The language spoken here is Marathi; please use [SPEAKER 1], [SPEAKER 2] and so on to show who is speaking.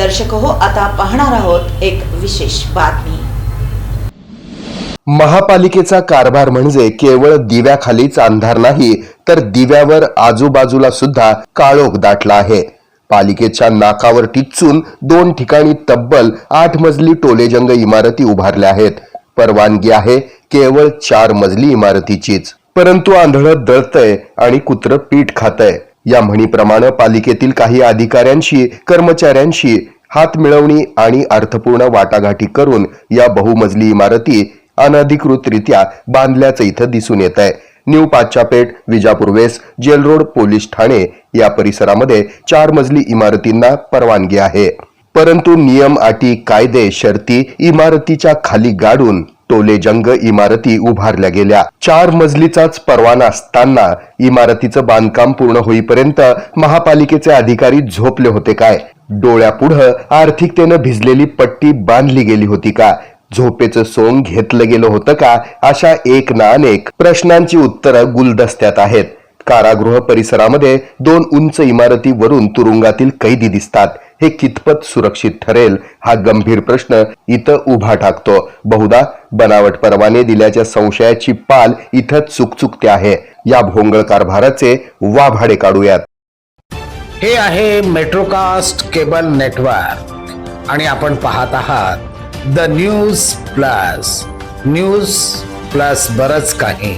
[SPEAKER 1] दर्शक हो आता पाहणार आहोत एक विशेष बातमी.
[SPEAKER 2] महापालिकेचा कारभार म्हणजे केवळ दिव्याखालीच अंधार नाही तर दिव्यावर आजूबाजूला सुद्धा काळोख दाटला आहे. पालिकेच्या नाकावर टिचून दोन ठिकाणी तब्बल आठ मजली टोलेजंग इमारती उभारल्या आहेत. परवानगी आहे केवळ चार मजली इमारतीचीच. परंतु आंधळं दळतंय आणि कुत्र पीठ खातंय. या म्हणीप्रमाणे पालिकेतील काही अधिकाऱ्यांशी कर्मचाऱ्यांशी हात मिळवणी आणि अर्थपूर्ण वाटाघाटी करून या बहुमजली इमारती अनधिकृतरित्या बांधल्याचं इथं दिसून येत आहे new Pachhapeth Vijapur west jail road police Thane या परिसरामध्ये चार मजली इमारतींना परवानगी आहे. परंतु नियम अटी कायदे शर्ती इमारतीच्या खाली गाडून टोलेजंग इमारती उभारल्या गेल्या. चार मजलीचाच परवाना असताना इमारतीचं बांधकाम पूर्ण होईपर्यंत महापालिकेचे अधिकारी झोपले होते काय? डोळ्यापुढं आर्थिकतेनं भिजलेली पट्टी बांधली गेली होती का? झोपेचं सोंग घेतलं गेलं होतं का? अशा एक ना अनेक प्रश्नांची उत्तरं गुलदस्त्यात आहेत. कारागृह परिसरामध्ये दोन उंच इमारती वरून तुरुंगातील कैदी दिसतात. हे कितपत सुरक्षित ठरेल हा गंभीर प्रश्न इथं उभा टाकतो. बहुधा बनावट परवाने दिल्याच्या संशयाची पाल इथं चुकचुकते आहे. या भोंगळ कारभाराचे वाभाडे काढूयात.
[SPEAKER 3] हे आहे मेट्रोकास्ट केबल नेटवर्क आणि आपण पाहत आहात the news plus news plus बरच काही.